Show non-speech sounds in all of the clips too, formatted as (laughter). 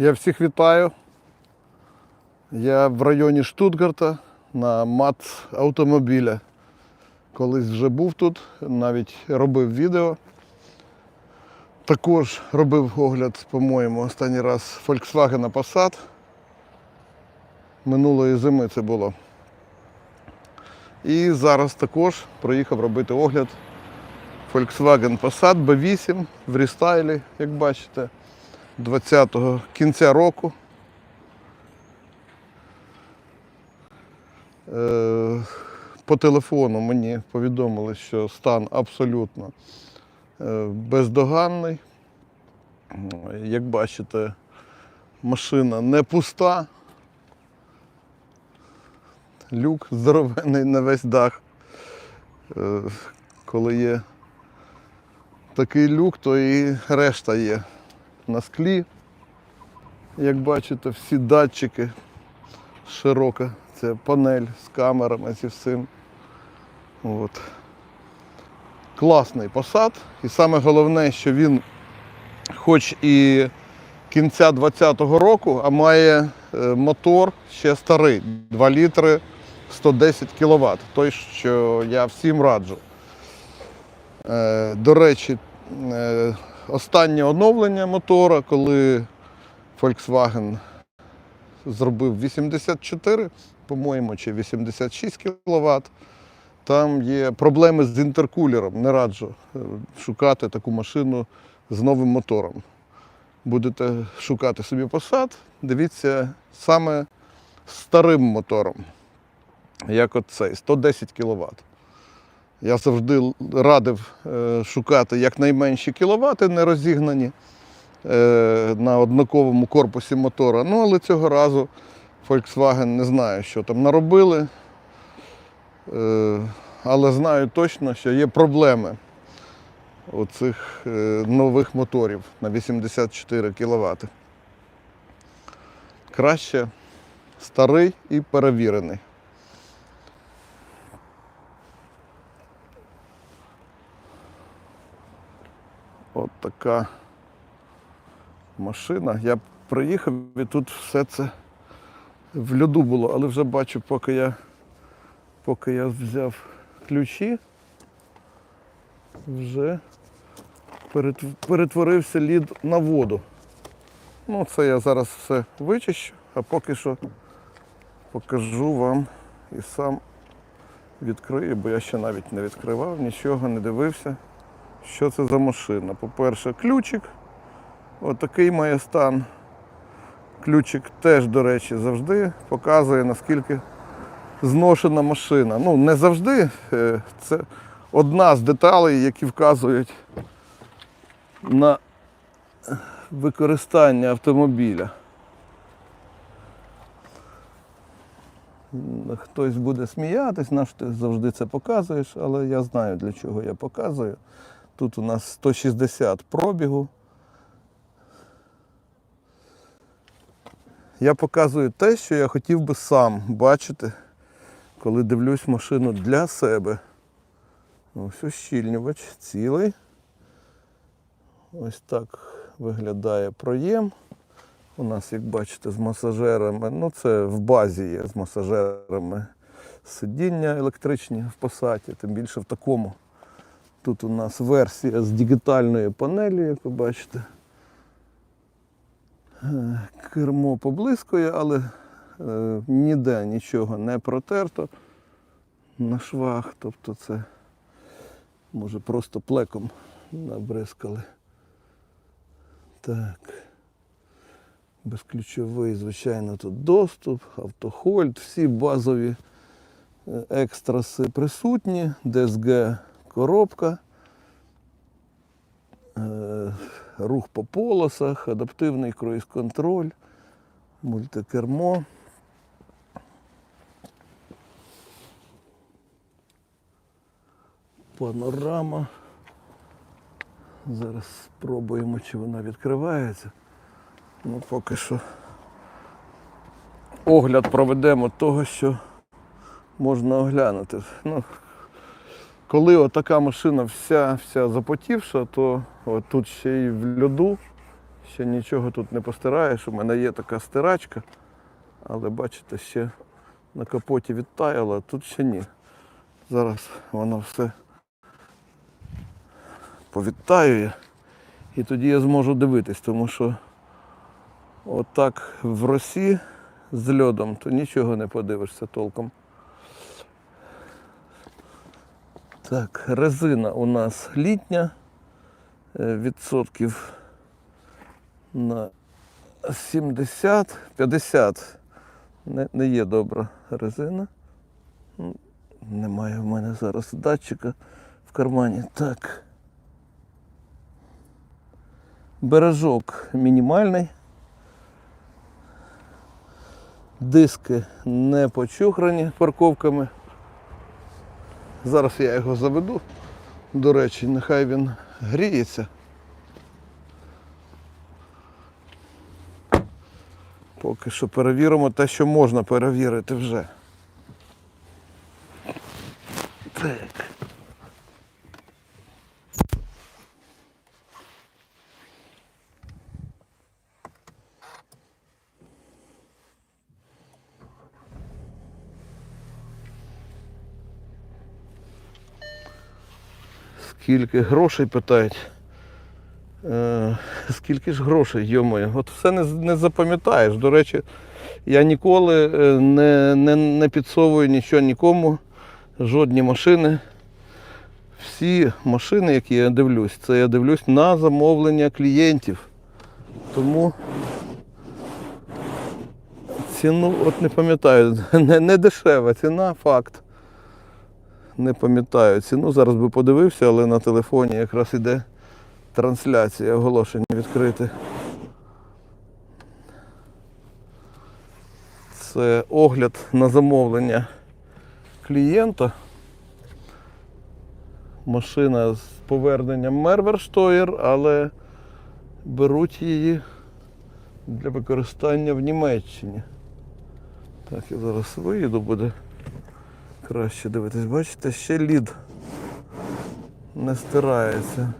Я всіх вітаю. Я в районі Штутгарта на МАТ автомобіля. Колись вже був тут, навіть робив відео. Також робив огляд, по-моєму, останній раз Volkswagen Passat. Минулої зими це було. І зараз також приїхав робити огляд Volkswagen Passat B8 в рестайлі, як бачите, 20-го кінця року. Е, По телефону мені повідомили, що стан абсолютно е, бездоганний. Як бачите, машина не пуста. Люк здоровений на весь дах. Е, Коли є такий люк, то і решта є на склі. Як бачите, всі датчики широка, це панель з камерами зі всім. От. Класний посад. І саме головне, що він хоч і кінця 20-го року, а має е, мотор ще старий, 2 літри 110 кВт. Той, що я всім раджу. Е, До речі, е, останнє оновлення мотора, коли Volkswagen зробив 84, по-моєму, чи 86 кВт. Там є проблеми з інтеркулером. Не раджу е, шукати таку машину з новим мотором. Будете шукати собі посад, дивіться саме старим мотором, як от цей, 110 кВт. Я завжди радив е, шукати якнайменші кіловати, не розігнані е, на однаковому корпусі мотора. Ну, але цього разу Volkswagen не знаю, що там наробили. Е, але знаю точно, що є проблеми у цих нових моторів на 84 кВт. Краще старий і перевірений. От така машина. Я приїхав і тут все це в льоду було, але вже бачу, поки я, поки я взяв ключі, вже перетворився лід на воду. Ну, це я зараз все вичищу, а поки що покажу вам і сам відкрию, бо я ще навіть не відкривав, нічого не дивився. Що це за машина? По-перше, ключик. Отакий має стан. Ключик теж, до речі, завжди показує, наскільки зношена машина. Ну, не завжди. е, Це одна з деталей, які вказують на використання автомобіля. Хтось буде сміятись, наш завжди це показуєш, але я знаю, для чого я показую. Тут у нас 160 пробігу. Я показую те, що я хотів би сам бачити, коли дивлюсь машину для себе. Ось ощільнювач цілий. Ось так виглядає проєм. У нас, як бачите, з масажерами. Ну, це в базі є з масажерами сидіння електричні в посаді, тим більше в такому. Тут у нас версія з дигітальною панелью, як ви бачите. Е, Кермо поблискує, але е, ніде нічого не протерто на швах. Тобто це може просто плеком набризкали. Так. Безключовий, звичайно, тут доступ, автохольд, всі базові е, екстраси присутні, DSG коробка, е, рух по полосах, адаптивний круїз-контроль, мультикермо. Панорама. Зараз спробуємо, чи вона відкривається. Ну, поки що огляд проведемо того, що можна оглянути. Ну, коли отака машина вся, вся запотівша, то от тут ще й в льоду, Ще нічого тут не постираєш. У мене є така стирачка, але бачите, ще на капоті відтаяло, а тут ще ні. Зараз воно все повідтаює. І тоді я зможу дивитись, тому що отак в росі з льодом, то нічого не подивишся толком. Так, резина у нас літня, е, відсотків на 70, 50. Не, не є добра резина. Немає в мене зараз датчика в кармані. Так. Бережок мінімальний. Диски не почухрані парковками. Зараз я його заведу. До речі, нехай він гріється. Поки що перевіримо те, що можна перевірити вже. Скільки грошей питають? Е, скільки ж грошей, йомою? От все не, не запам'ятаєш. До речі, я ніколи е, не, не, не підсовую нічого нікому, жодні машини. Всі машини, які я дивлюсь, це я дивлюсь на замовлення клієнтів. Тому ціну, от не пам'ятаю, (laughs) не, не дешева ціна, факт. Не пам'ятаю ціну, зараз би подивився, але на телефоні якраз іде трансляція оголошення відкрите. Це огляд на замовлення клієнта. Машина з поверненням Мерверштоєр, але беруть її для використання в Німеччині. Так, я зараз виїду, буде краще дивитись. Бачите, ще лід не стирається.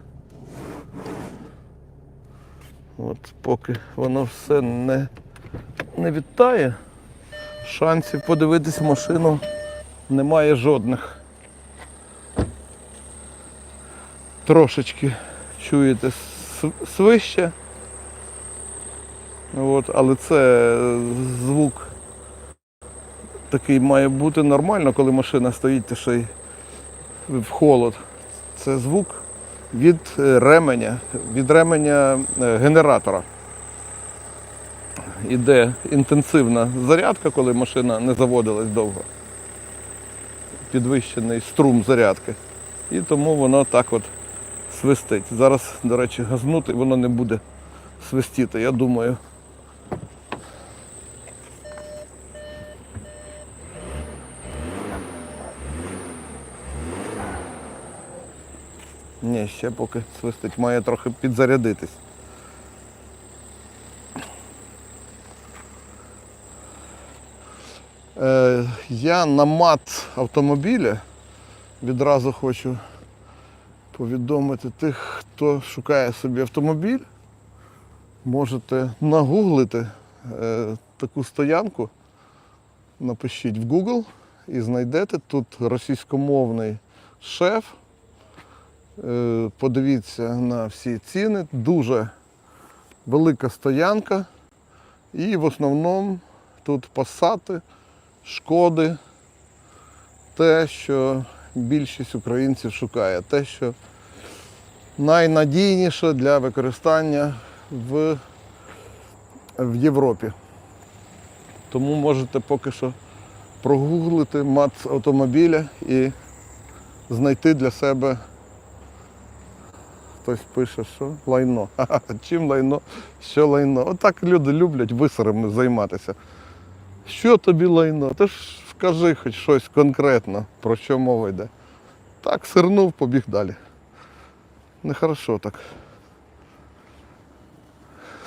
От поки воно все не, не відтає, шансів подивитись машину немає жодних. Трошечки чуєте свище. От, але це звук такий має бути нормально, коли машина стоїть та ще й в холод. Це звук від е, ременя, від ременя е, генератора. Іде інтенсивна зарядка, коли машина не заводилась довго. Підвищений струм зарядки. І тому воно так от свистить. Зараз, до речі, газнути воно не буде свистіти, я думаю. Ні, ще поки свистить, має трохи підзарядитись. Е, я на мат автомобіля відразу хочу повідомити тих, хто шукає собі автомобіль. Можете нагуглити е, таку стоянку, напишіть в Google і знайдете тут російськомовний шеф. Е, Подивіться на всі ціни. Дуже велика стоянка. І в основному тут пасати, шкоди, те, що більшість українців шукає, те, що найнадійніше для використання в, в Європі. Тому можете поки що прогуглити мат автомобіля і знайти для себе Хтось пише, що лайно. (laughs) Чим лайно, що лайно. Отак люди люблять висорами займатися. Що тобі лайно? Ти ж скажи хоч щось конкретно, про що мова йде. Так, сирнув, побіг далі. Нехорошо так.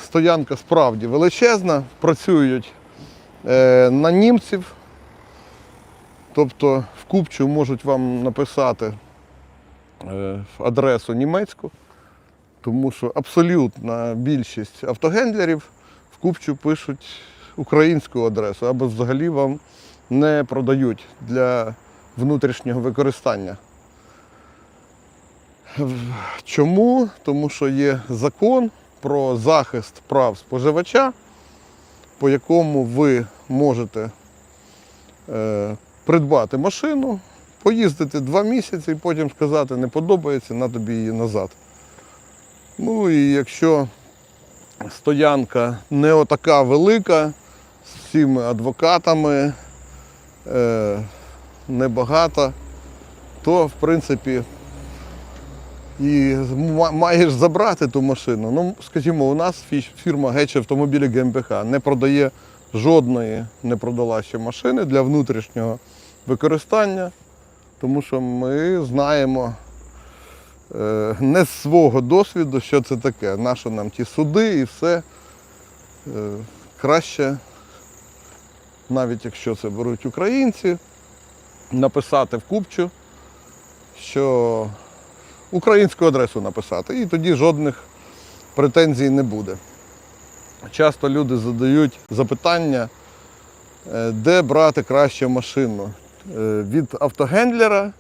Стоянка справді величезна, працюють е, на німців. Тобто в купчу можуть вам написати е, адресу німецьку. Тому що абсолютна більшість автогендлерів в купчу пишуть українську адресу або взагалі вам не продають для внутрішнього використання. Чому? Тому що є закон про захист прав споживача, по якому ви можете е, придбати машину, поїздити два місяці і потім сказати, не подобається, на тобі її назад. Ну і якщо стоянка не отака велика, з всіми адвокатами, е, небагата, то в принципі і маєш забрати ту машину. Ну, скажімо, у нас фірма Геч автомобілі ГМБХ не продає жодної, не продала ще машини для внутрішнього використання, тому що ми знаємо не з свого досвіду, що це таке. Нащо нам ті суди і все. Е, краще, навіть якщо це беруть українці, написати в купчу, що українську адресу написати, і тоді жодних претензій не буде. Часто люди задають запитання, е, де брати краще машину Е, від автогендлера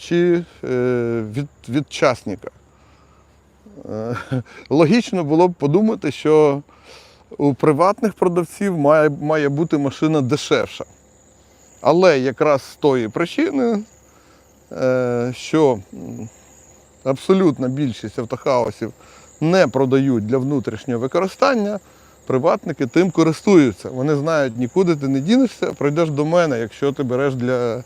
чи е, від, від. Е, (laughs) Логічно було б подумати, що у приватних продавців має, має бути машина дешевша. Але якраз з тої причини, е, що абсолютна більшість автохаусів не продають для внутрішнього використання, приватники тим користуються. Вони знають, нікуди ти не дінешся, прийдеш до мене, якщо ти береш для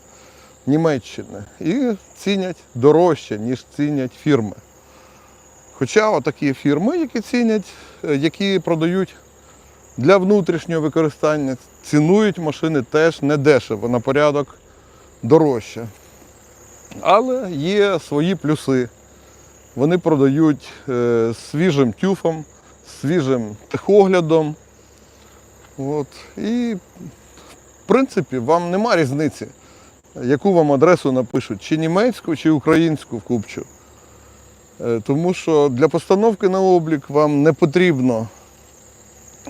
Німеччини. І цінять дорожче, ніж цінять фірми. Хоча отакі фірми, які цінять, е, які продають для внутрішнього використання, цінують машини теж не дешево, на порядок дорожче. Але є свої плюси. Вони продають е, свіжим тюфом, свіжим техоглядом. От. І, в принципі, вам нема різниці, яку вам адресу напишуть, чи німецьку, чи українську в купчу. Е, Тому що для постановки на облік вам не потрібно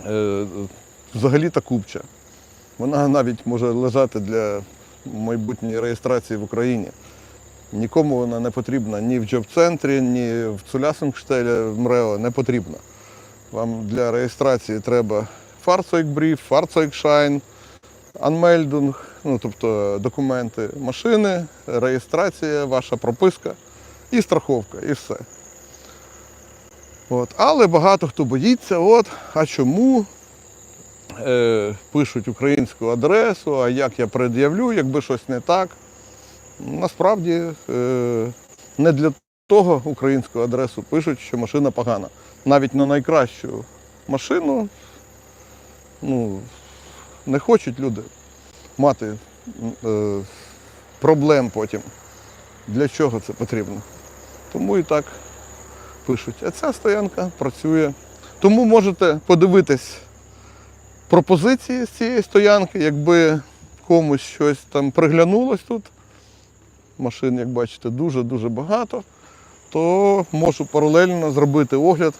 е, взагалі та купча. Вона навіть може лежати для майбутньої реєстрації в Україні. Нікому вона не потрібна ні в джоб-центрі, ні в Цулясенгштелі, в МРЕО не потрібна. Вам для реєстрації треба фарцойкбріф, фарцойкшайн, анмельдунг, ну, тобто документи машини, реєстрація, ваша прописка і страховка, і все. От. Але багато хто боїться, от, а чому е, пишуть українську адресу, а як я пред'явлю, якби щось не так. Насправді е, не для того українську адресу пишуть, що машина погана. Навіть на найкращу машину ну, не хочуть люди мати е, проблем потім. Для чого це потрібно? Тому і так пишуть. А ця стоянка працює. Тому можете подивитись пропозиції з цієї стоянки, якби комусь щось там приглянулось тут. Машин, як бачите, дуже-дуже багато, то можу паралельно зробити огляд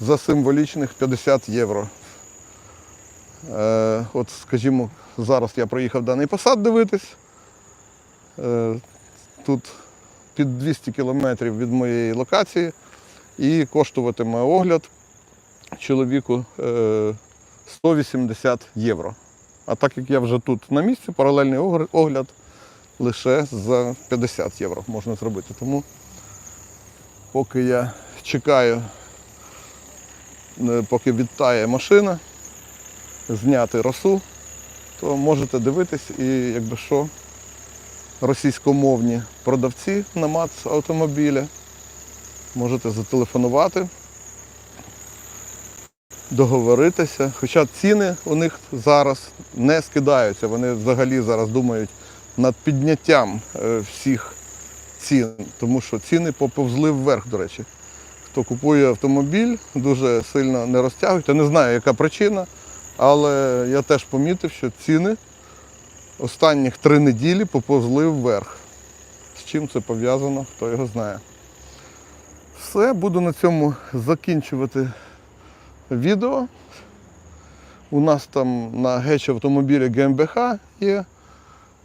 за символічних 50 євро. Е, от, скажімо, зараз я приїхав даний посад дивитись. Е, тут під 200 кілометрів від моєї локації і коштуватиме огляд чоловіку е, 180 євро. А так як я вже тут на місці, паралельний огляд лише за 50 євро можна зробити. Тому поки я чекаю, е, поки відтає машина, зняти росу, то можете дивитись і якби що, російськомовні продавці на МАЦ автомобіля. Можете зателефонувати, договоритися. Хоча ціни у них зараз не скидаються. Вони взагалі зараз думають над підняттям е, всіх цін, тому що ціни поповзли вверх, до речі. Хто купує автомобіль, дуже сильно не розтягують. Я не знаю, яка причина, але я теж помітив, що ціни останніх три неділі поповзли вверх. З чим це пов'язано, хто його знає. Все, буду на цьому закінчувати відео. У нас там на геч автомобілі ГМБХ є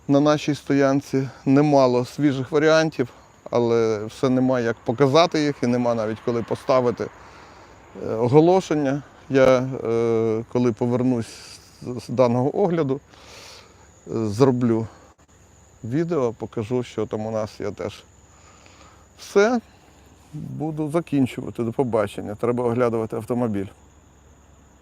на нашій стоянці. Немало свіжих варіантів, але все немає як показати їх і нема навіть коли поставити е, оголошення. Я е, коли повернусь з- даного огляду, е, зроблю відео, покажу, що там у нас є теж. Все, буду закінчувати. До побачення. Треба оглядувати автомобіль.